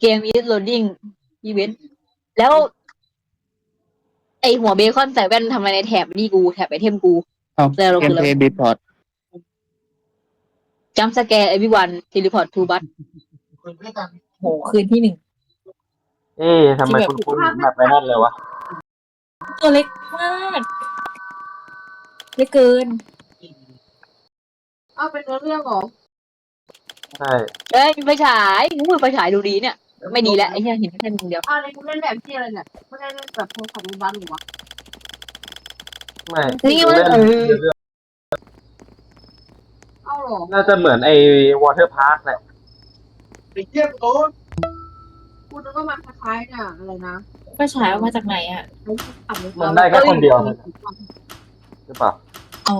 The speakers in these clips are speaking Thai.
เกม is loading event แล้ว ไอหัวเบคอนใส่แว่นทำอะไรในแถบนี่กูแถบไอเทมกูเอาแล้วเราเกคืมออะไรเพย์บีพอร์ตจัมสแกร์ everyone teleport to bus โหคืนที่หนึ่ง เอ๊ะทำไมคุณคุณแบบไปนั่นเลยวะ ตัวเล็กมากเล็กเกินอ้าวเป็นเรื่องหรอ ใช่ เอ้ยมีไฟฉายงูไฟฉายดูดีเนี่ย ไม่ดีแล้วไอ้เหี้ยเห็นแค่มึงเดียวอะไรกูเล่นแบบที่อะไรเนี่ยไม่ได้เล่นแบบโทรศัพท์มือบ้านหรือวะไม่นี่มันเล่นเออเอ้าหรอน่าจะเหมือนไอ้วอเตอร์พาร์คแหละกูนึกว่ามันคล้ายๆเนี่ยอะไรนะก็ฉายออกมาจากไหนอะขับรถมันได้แค่คนเดียวนะหรือเปล่าอ๋อ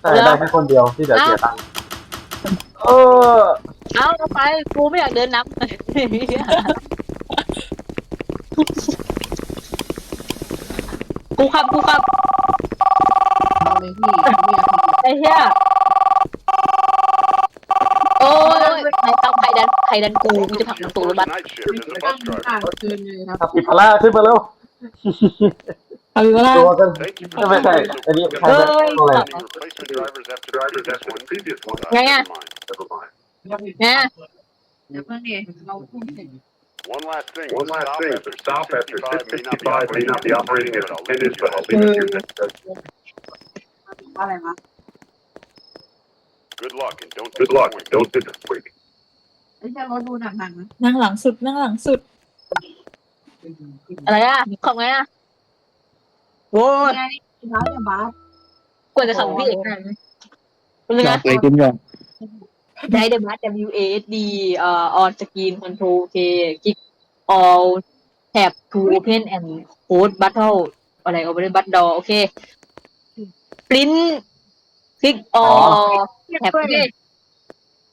ใช่ได้แค่คนเดียวที่เหลือเสียตังค์เออ เอาเอาไป กูไม่อยากเดินนับกูขับกูขับเอาเลยพี่ไม่อยากขับไอ้เหี้ยโอ้ยใครทำใครดันใครดันกูกูจะผลักมันตกรถบัส Night shift as a bus driver. อ่านคืนเลยครับขับ อิพาร่าขึ้นมาแล้วเอาเป็นว่าตัวกัน Thank you for ไม่ใช่อันนี้ใครเป็นตัวอะไร Any replacement drivers after the previous one? Uh, Yeah, yeah. never mind. นะเดี๋ยวเพิ่งเนี่ยเราพูดเสร็จ One last thing. One the last stop thing, after the stop after 665 665 may not be operating as intended, but I'll leave it to you. ว่าอะไรวะ Good luck and don't Good luck, disappoint. don't disappoint. ไอ้แค่รถดูหนักๆนะนั่งหลังสุดนั่งหลังสุด อะไรอะขับไงอะโว้ยไงร้านเนี่ยบาสกว่าจะขับพี่เอกได้ไหมเป็นหยไงอกเลยคุณหยอก ได้เดบัส W A S D เอ่อ on screen control K click all tab to open and close battle อะไร open battle door โอเค print click all tab โอเค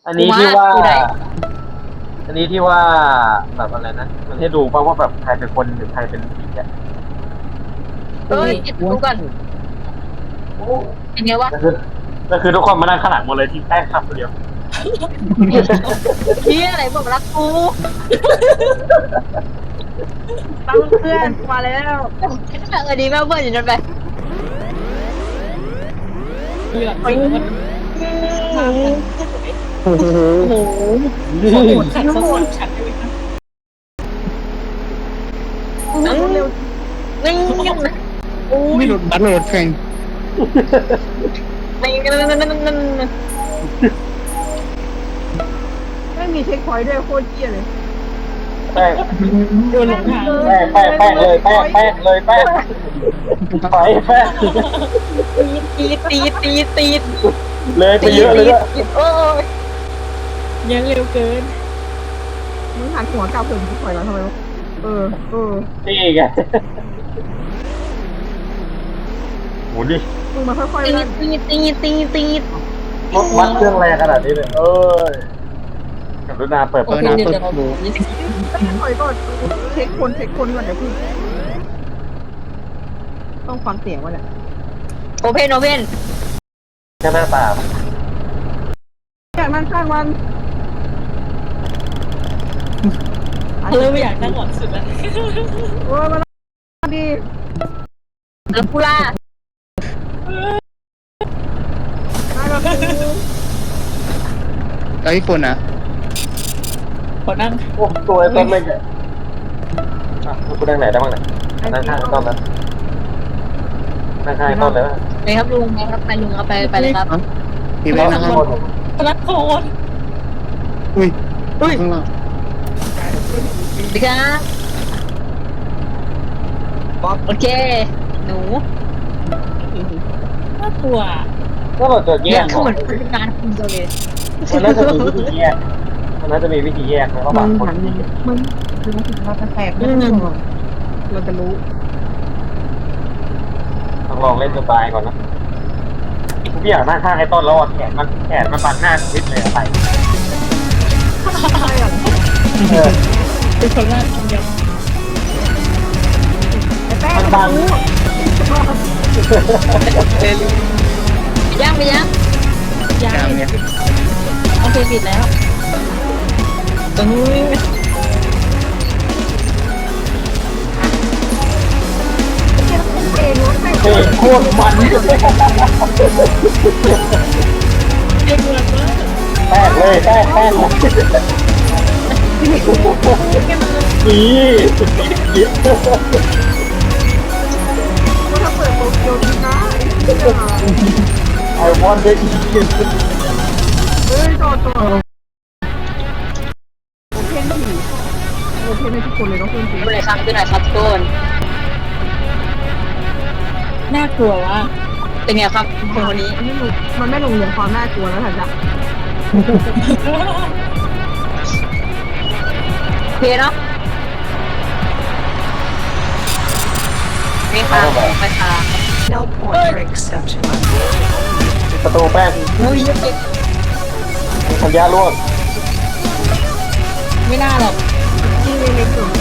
อันนี้ที่ว่ากูได้อันนี้ที่ว่าแบบอะไรนะ มันให้ดูป่าว่าแบบใครเป็นคนหรือใครเป็นผีอะเอ้ยเก็บดูก่อนเป็นไงวะก็คือก็คือทุกคนมานั่งข้างหลังหมดเลยที่แป้งขับคนเดียว เฮียอะไรบอกรักกูตั้งเพื่อนมาแล้วเออดีแม่เพื่อนอยู่นั่นไปเหลืองโอ้โหโอ้โหโอ้โหโหดขัดสมองฉันเลยนะนั่งเร็วนั่งยังนะโอ้ไม่ยหลุดบัตรโหลดแข่งนั่งนั่งนั่งนั่งนั่ งไม่มีเช็คพอยต์ด้วยโคตรเกี้ยเลยแป้งโดนหลงทางแป้งแป้งแป้งเลยแป้งแป้งเลยแป้งไปแป้งตีตีตีตีเลยไปตีเยอะเลยด้วยโอ้ยยังเร็วเกินมึงหันหัวกลับถึงถอยแล้วทำไมวะเออเออนี่ไงหมุนดิมึงมาค่อยๆตีเล่นตีตีตีตีรถวัดเครื่องแรงขนาดนี้เลยเอ้ย กรุณาเปิดเอเปิอดนาเปิดดูถอยก่อนเช็คคนเช็คคนก่อนเดี๋ยวพี่ต้องฟังเสียงวะเนี่ยโอเพนโอเพนแค่หน้าตาอยากนั่งข้างมันเออไม่อยากนั่งหลังสุดแล้วโอ้ยมันดีแล้วกูล่าน่ารักดีแล้วญี่ปุ่นอะ ขอนั่งโอ้ตัวไอ้ต้นเลยเนี่ยอะกูนั่งไหนได้บ้างเนี่ยนั่งข้างต้นแล้วนั่งข้างต้นเลยไปครับลุงไปครับไปลุงเอาไปไปเลยครับทีแรกนะครับพนักโคนอุ้ยอุ้ยข้างล่างดีครับโอเค หนูน่ากลัวก็เราจะแยเนี่ยกคือเหมือนเป็นงานคุณเลยมันน่าจะมีวิธีแยกมั นน่าจะมีวิธีแยกนะระหมึว่างงคนหันที่มึงถึงเราจะแตกไม่ต้องห่วงเราจะรู้ต้องลองเล่นสบายก่อนนะพี่อยากนั่งข้างไอ้ต้นแล้วอะแขนมันแขนมันบังหน้าชีวิตเลยอะไรใช่อะเออเป็นคนแรกคนเดียวไอ้แป้งมันบังรู้ไปย่างไปย่างยาตามเนี่ยโอเคปิดแล้ว ตึงโอ้โคตรมันแตกเลยแตกแตกนี่เยอะถ้าเปิดโตเกียวดีนะไอ้วอนได้ดีเฮ้ยจอดจอดะเพื่อนจริงดูหน่อยครับดูหน่อยครับทุกคนน่ากลัวว่ากเป็นไงครับคนคนนี้นี่มันมันไม่ลงเรียนความน่ากลัวแล้วถัดจากโอเคเนาะนี่ค่ะไปค่ะประตูแป้งเฮ้ยเก็บมีขยะร่วงไม่น่าหรอกที่เล็กๆ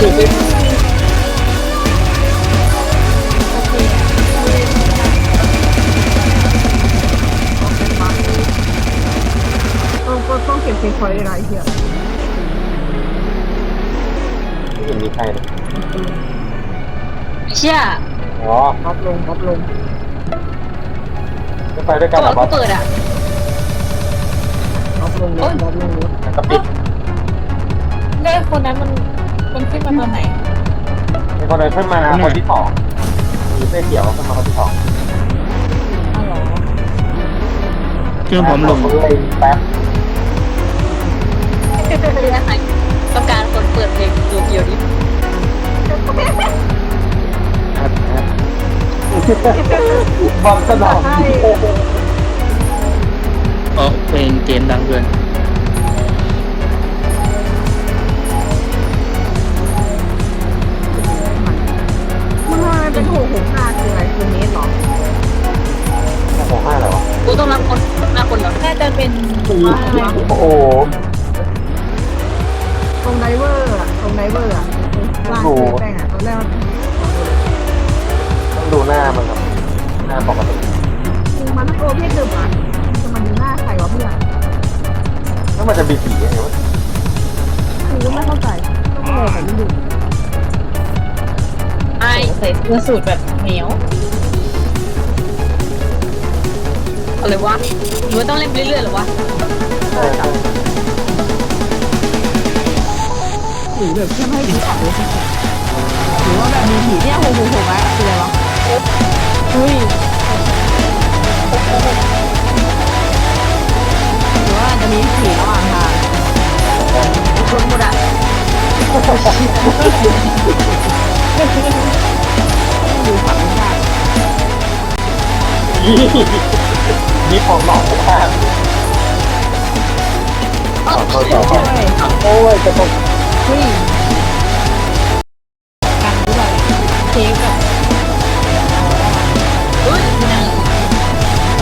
สีเออก็ต้องเก็บเช็คพอยต์อะไรเหี้ยไม่เห็นมีใครเลยเชี่ยอ๋อท็อปลงท็อปลงไม่ไปด้วยกันเหรอก็บอสเปิดอะท็อปลงรถท็อปลงรถแล้วก็ปิด ได้คนนั้นมัน มันขึ้นมาตอนไหนมีคนเดินขึ้นมาคนที่สองมีเสื้อเขียวขึ้นมาคนที่สองอ้าวเหรอเครื่องผมลงเลยแป๊บต้องการคนเปิดเพลงตัวเกียวดิบอลสนองใช่เออเพลงเกมดังเกิน โอ้โหตรงไดเวอร์อะตรงไดเวอร์อะล่างเส้นแป้งอะตอนแรกมันต้องดูหน้ามันครับหน้าปกติมึงมันต้องโอเพนเดิมอะจะมาดูหน้าใครวะเพื่อนแล้วมันจะมีสียังไงวะกูก็ไม่เข้าใจต้องโง่แต่ไม่ดู ไอใส่เสื้อสูทแบบเหนียว อะไรวะหรือว่าต้องเล่นไปเรื่อยๆหรอวะใช่ครับหรือแบบแค่ไม่ให้ดูขับรถหรือว่าแบบมีผีเนี่ยหกหกหกอะคืออะไรวะเฮ้ยหรือว่าจะมีผีระหว่างทางคนหมดอะดูขับไม่ได้ นี่ของหลอกมากขอโทษขอโทษโอ้ยจะตกเฮ้ยกันหรือเปล่าเค้กแบบเฮ้ย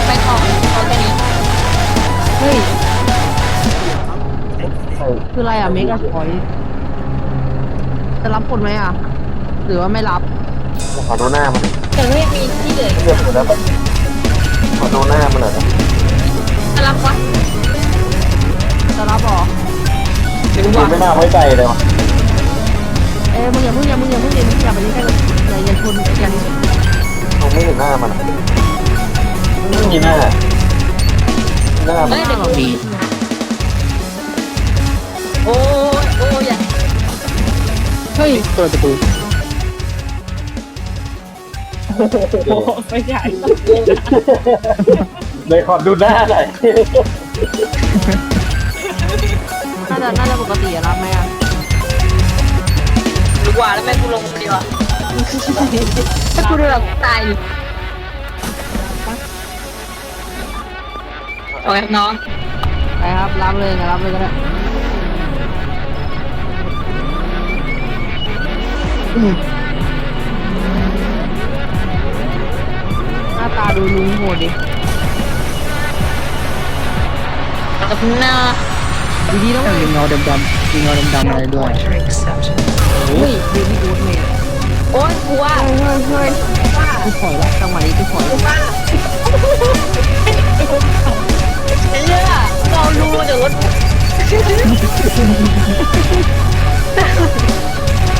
ไปต่อต่อแค่นี้เฮ้ยคืออะไรอะเมกะพอยจะรับคนไหมอะ หรือว่าไม่รับขอดูหน้ามันแต่ก็ยังมีที่เหลืออยู่แล้ว อดูหน้ามันหน่อยนะจะรับวะจะรับหรอหรือดูว่าไม่น่าไว้ใจเลยวะเอ้ยมึงอย่าเพิ่งอย่ามึงอย่าเพิ่งอย่ามึงอย่าไปนี่ใกล้อย่าอย่าชนอย่ามองไม่เห็นหน้ามันไม่มีหน้าหน้ามัเฮ้นยเดี๋ยวมีโอ้ยโอ้ยอย่าเฮ้ยเปิดประตู โอ้โหไม่ใหญ่เลยขอดูหน้าหน่อยน่าจะน่าจะปกติอะรับไหมอะหรือว่าแล้วแม่กูลงคนเดียวอะถ้ากูโดนแบบตายอยู่โอเคน้องไปครับรับเลยนะรับเลยก็ได้อืม ดูลุงโหดดิกับหน้าดีดีๆแล้วมีเงาดำๆมีเงาดำๆอะไรด้วยเฮ้ยดีที่กูเมย์โอ้ยกลัวเฮ้ยเฮ้ยเฮ้ยกูถอยละจังหวะนี้กูถอยละเชื่อเรารู้เดี๋ยวรถ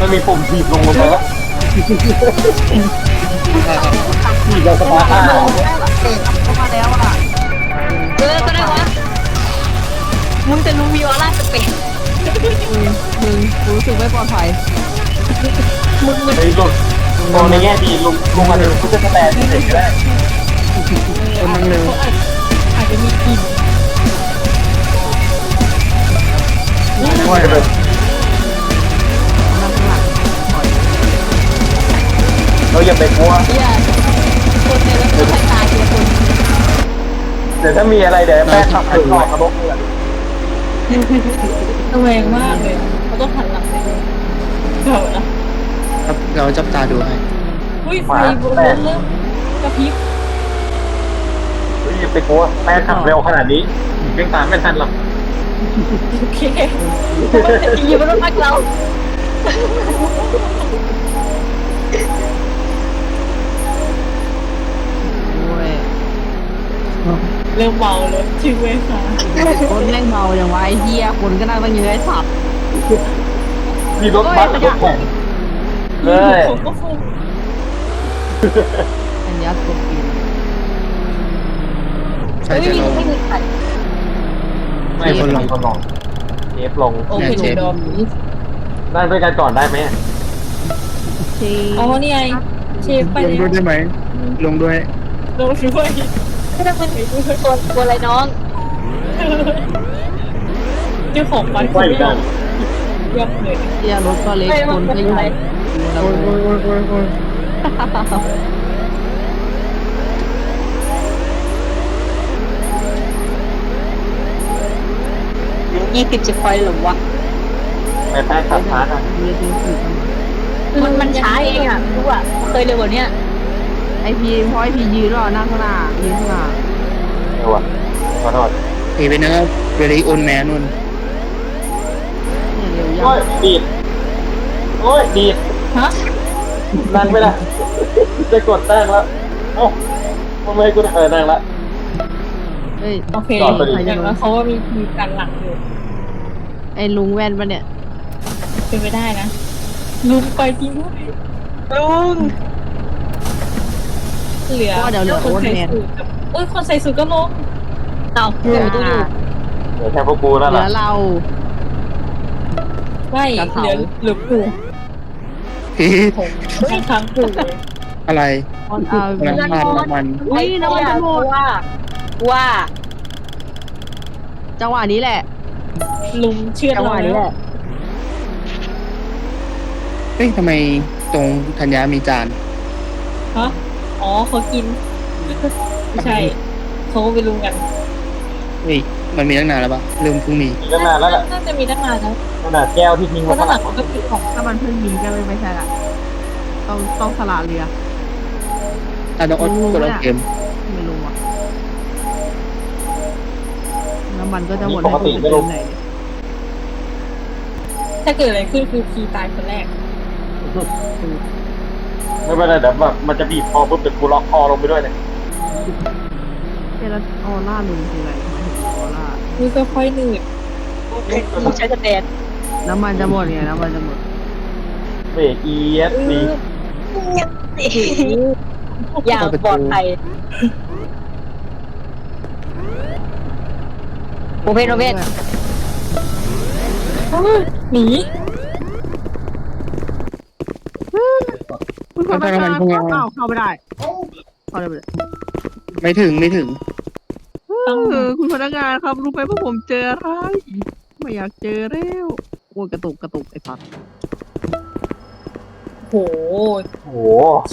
มันมีปุ่มถีบลงลงไปแล้ว ถีบเราสปาร์ต้าเข้ามาแล้วอะเออก็ได้วะมึงจะรู้มีออร่าสเปนมึงรู้สึกไม่ปลอดภัยมึงมันเฮ้ยลุงมองในแง่ดีลุงลุงอาจจะพูดจะแปลที่เด็กก็ได้คนนั่งเร็วอาจจะมีกลิ่นว่าจะเป็นนั่งข้างหลังเราอย่าไปกลัว เหี้ยคนในรถไม่ตายทีละคนเดี๋ยวถ้ามีอะไรเดี๋ยวแม่ขับไปต่อกระบอกเลยระแวงมากเลยเขาต้องหันหลังไปดูเดี๋ยวนะ ครับเราจับตาดูให้อุ้ยไฟบนรถเริ่มกระพริบอย่าไปกลัวแม่ขับเร็วขนาดนี้ยังตามไม่ทันหรอกโอเคอยู่บนรถพักเรา โอ้ย เริ่มเมาแล้วชื่อเวสาคนแม่งเมาอย่างวะไอ้เหี้ยคนก็นั่งตั้งเยอะไอ้สัตว์มีรถบัสกับรถแข่งเลยผมก็ฟุ้งอันยัดตัวกินใช่ไม่จะมีลงไม่มีใครไม่คนลงคนลงเทปลงโอเคหนูดอมนี้นั่งด้วยกันก่อนได้ไหมเชอ๋อนี่ไงเชฟไปลงแล้ด้วยวได้ไหมลงด้วยลงช่วย ไม่ต้องเป็นตัวตัวอะไรน้องเจ้าของบ้านไหวกันเยี่ยมเลยเหี้ยรถก็เล็กคนก็ใหญ่โอ้ยโอ้ยโอ้ยโอ้ยโอ้ยยี่สิบจะคอยหรอวะไปแป้งขับช้ากันเรียนรู้สึกมันมันช้าเองอะรู้อะเคยเร็วกว่านี้ ไอพีพอไอพียืนรอนั่งข้างหน้ายืนข้างหน้าเร็วอะขอโทษเอเป็นนะเวลีโอนแมนนุ่นเนี่ยเร็วยัโอ้ยงดีดโอ้ยดีดฮะนั่งไม่ได้ จะกดแป้งแล้วเอ้าทำไมกูเออนั่งละ เฮ้ยโอเคจอดพอดีอย่างนั้นเขาว่ามีมีการหลังอยู่ไอลุงแว่นปะเนี่ยเป็นไปได้นะลุงไปจริงด้วยลุง เหลือก็เดี๋ยวเหลือคนโอ๊ตใส่แมนสูทกับเอ้ยคนใส่สูทก็ลงเอาเหลืลุองตู้อยู่เดี๋ยวแค่พวกกูแล้วเหลืล่ะอเรา ไม่กระเถาเหลือเหลือปู่เฮ้ยผมทั้งทั้งปู่เลย อะไรออนเอาน้ำมันน้ำมันอุ้ยน้ำมันจะหมดว่าว่าจังหวะนี้แหละ ลุงเชื่อจังหเราวะนี้แล้แหวละเฮ้ยทำไมตรงธัญญามีจานฮะ อ๋อเขากิน ไม่ใช่เขาก็ไปลุงกันเฮ้ยมันมีตั้งนานแล้วปะลืมเพิ่งมีมีตั้งนานแล้วล่ะน่าจะมีตั้งนานแล้วขนาดแก้วที่ทิ้งเพไว้ราะข้าด้างนหหลัลังงก็คือของถ้ามันเพิ่งยิงก็ไม่ไม่ใช่ละต้องต้องสละเรืออะต้องอดกดเอาเกมไม่รู้อะน้ำมันก็จะหมดให้คนอื่นไหนถ้าเกิดอะไรขึ้นคือพีตายคนแรก ไม่เป็นไรเดี๋ยวแบบมันจะบีบคอปุ๊บเดี๋ยวกูล็อกคอลงไปด้วยเนี่ยเจลออร่าลุงคืออะไรหมายถึงออร่านี่ก็ค่อยหนืดลุงใช้สแตนน้ำมันจะหมดไงน้ำมันจะหมดเบรกเอียดดีอย่างปลอดภัยโอเพนโอเพนหนี คุณพนักงานเข้าเข้าไม่ได้เข้าได้เลยไม่ถึงไม่ถึง เออคุณพนักงานครับรู้ไหมว่าผมเจออะไรไม่อยากเจอแล้วโอ้ยกระตุกกระตุกไอ้พัดโห โอ้โห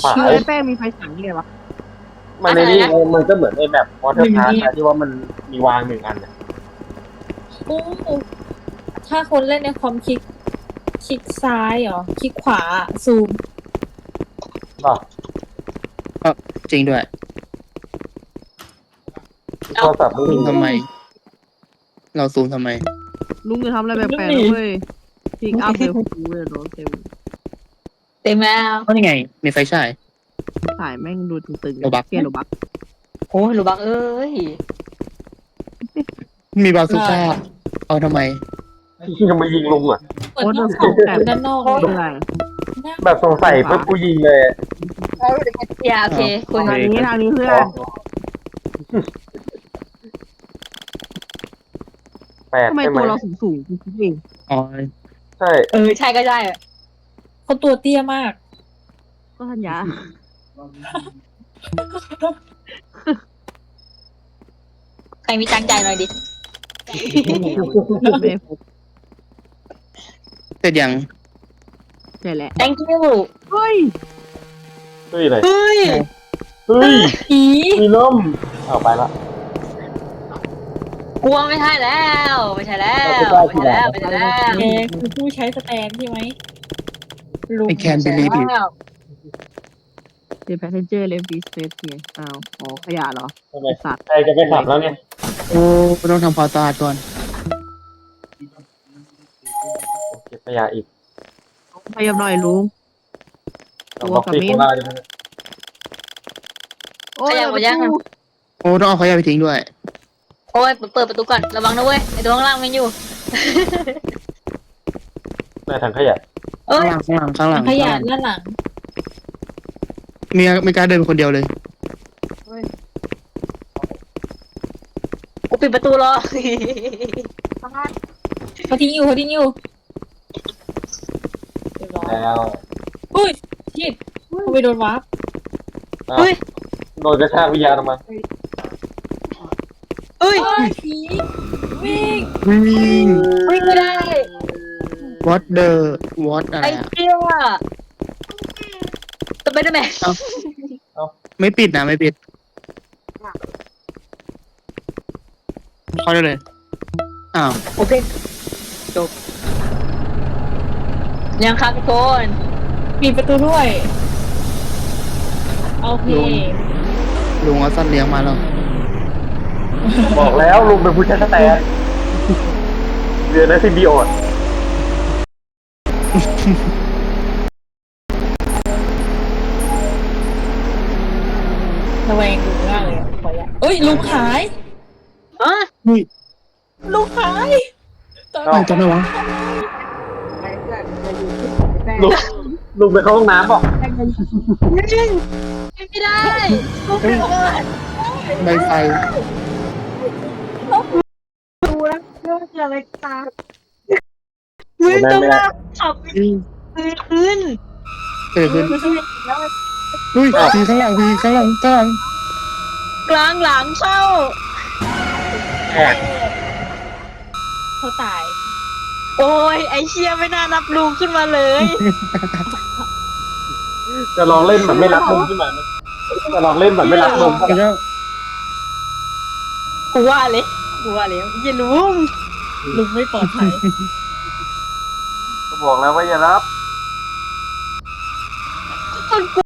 ฝาคือยไอ้แป้งมีไฟสังเลยวะมันในนี้มันก็เหมือนไอ้แบบวอเตอร์พาร์คที่ว่ามันมีวางหนึ่งอันน่ะโอ้ถ้าคนเล่นในความคลิก คลิกซ้ายเหรอ คลิกขวาซูม หรอจริงด้วยโทรศัพท์มึงซูมทำไม เราซูมทำไม ลุงจะทำอะไรแปลกๆนะเว้ยพิกอัพเลยพวกกูเลยโดนเต็มเต็มแล้ว ก็นี่ไง มีไฟฉาย ถ่ายแม่งดูตึงๆโลบัก เกียร์โลบักโอ้ยหลูบักเอ้ย มีบาซูก้า เอาทำไม ที่จะมายิงลุงอะเหมือนต้องส่องแต่ด้านนอกไม่เลเป็นยไร แบบสงสัยปุ๊บกูยิงเลยอะอย่าโอเคคุยทางนี้ทางนี้เพื่ออ๋อนแปดทำไมใช่ไหมตัวเราสูงสูงๆจริงๆเองอ๋อใช่เออใช่ก็ใช่อะเขาตัวเตี้ยมากก็ทันยาใครมีตังค์ใจายหน่อยดิไม่ได้พบเสร็จยัง ใช่แหละ thank you เฮ้ยเฮ้ยอะไรเฮ้ยเฮ้ยอีมีนมเอาไปละ กลัวไม่ใช่แล้วไม่ใช่แล้วเอาไปไม่ใช่แล้วไม่ใช่แล้วแกคือผู้ใช้สแตนใช่ไหมลุงไอแคนบิลีฟอ้าวเดนแพสเซนเจอร์เลฟดีสเปซเนี่ยอ้าวอ๋อขยะเหรอทำไม สัตว์ใครจะไปขับแล้วเนี่ยโอ้ต้องทำความสะอาดก่อน เก็บขยะอีก พยายามหน่อยลุงเอาบ็อกซี่โคลาดิโอ้ยขยับหมดยังประตูโอ้ต้องเอาขยะไปทิ้งด้วย โอ้ยเปิดประตูก่อนระวังนะเว้ยไอตัวข้างล่างมันอยู่ในถังขยะเอ้ข้างยหลังข้างหลังข้างหลังขยะข้างหลังด้านหลังมีไม่กล้าเดินเป็นคนเดียวเลย กูปิดประตูรอ เขาทิ้งอยู่เขาทิ้งอยู่เรียบร้อย แล้วอุ้ยชิดเขาไปโดนวาร์ปอ้าวเฮ้ย โดนกระชากวิญญาณออกมาเอ้ยโอ้ยผีวิ่งวิ่ง วิ่งไม่ได้ what the what อะไรไอ้อะเจี๊ยสไปเดอร์แมนไม่ปิดนะไม่ปิด เข้าได้เลย อ้าว โอเค จบ ยังครับทุกคนปิดประตูด้วย โอเคลุงเอาสัตว์เลี้ยงมาแล้วบอกแล้วลุงเป็นผู้ใช้สแตนเรียนในซิมบิโอตระแวงลุงมากเลยอะขออย่าเอ้ยลุงหายอะลุงหายตอนอ้าวจำได้วะ ลุงลุงไปเข้าห้องน้ำบอกวิ่งไม่ได้กูไม่ได้ใบไฟดูแล้วเรื่องอะไรตาวิ่งตรงหน้าขับอืมคืนคืนเกิดขึ้นอุ้ยมีข้างหลังมีข้างหลังข้างหลังกลางหลังเข้าแอบเขาตาย โอ้ยไอเชียไม่น่านับลูกขึ้นมาเลย จะลองเล่นแบบไม่รักลุงขึ้นมาไหมจะลองเล่นแบบไม่รักลุงแล้วก็กูว่าเลยกูว่าเลยอย่าลุงลุงไม่ปลอดภัยก็บอกแล้วว่าอย่ารับคนกู